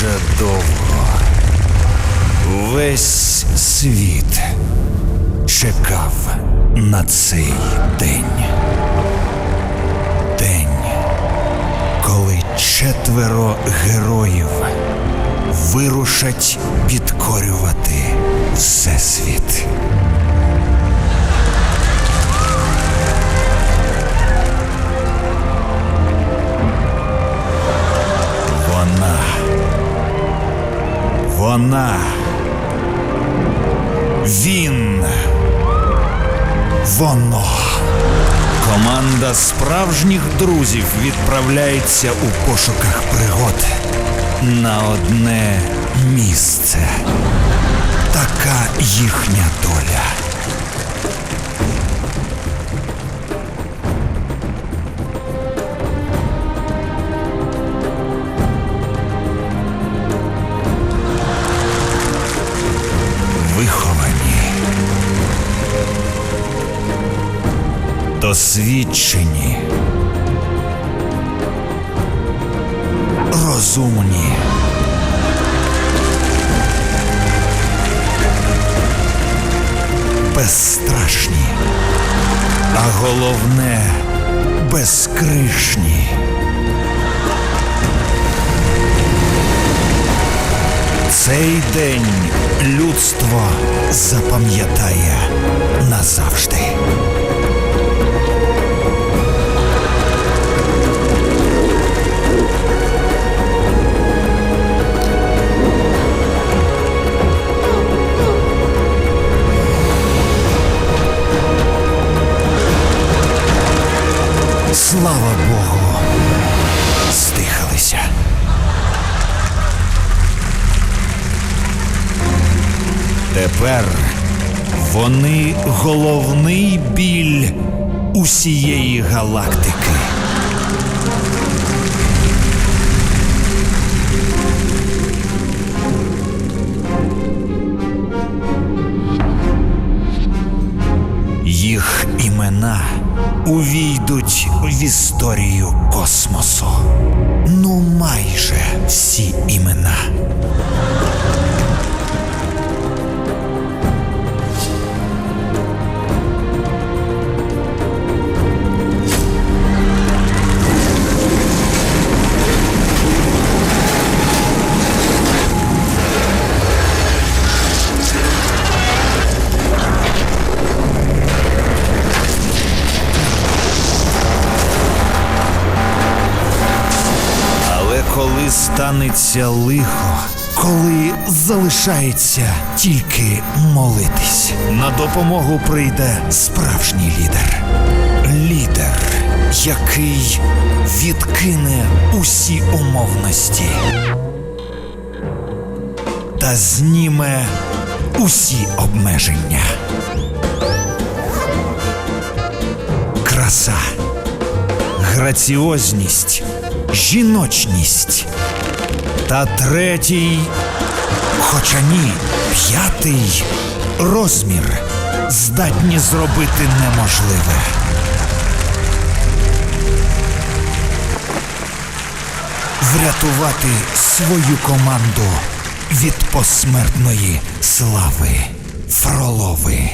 дуже довго. Весь світ чекав на цей день. День, коли четверо героїв вирушать підкорювати Всесвіт. Вона. Він. Воно. Команда справжніх друзів відправляється у пошуках пригод на одне місце. Така їхня доля. Досвідчені. Розумні. Безстрашні. А головне безкришні. Цей день людство запам'ятає назавжди. Слава Богу, стихалися. Тепер вони головний біль усієї галактики. Їх імена увійдуть в історію космосу. Ну, майже всі імена. Станеться лихо, коли залишається тільки молитись, на допомогу прийде справжній лідер. Лідер, який відкине усі умовності та зніме усі обмеження. Краса граціозність, жіночність. Та третій, хоча ні, п'ятий розмір здатні зробити неможливе. Врятувати свою команду від посмертної слави Фролови.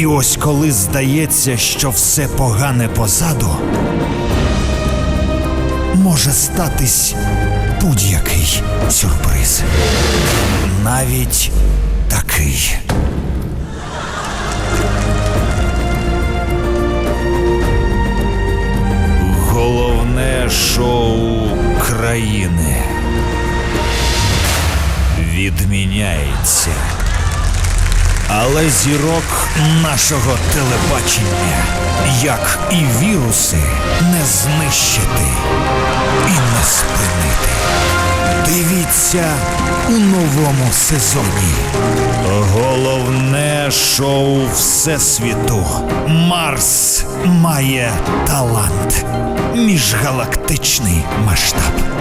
І ось коли здається, що все погане позаду, може статись будь-який сюрприз. Навіть такий. Головне шоу країни відміняється. Але зірок нашого телебачення, як і віруси, не знищити і не спинити. Дивіться у новому сезоні. Головне шоу Всесвіту. Марс має талант. Міжгалактичний масштаб.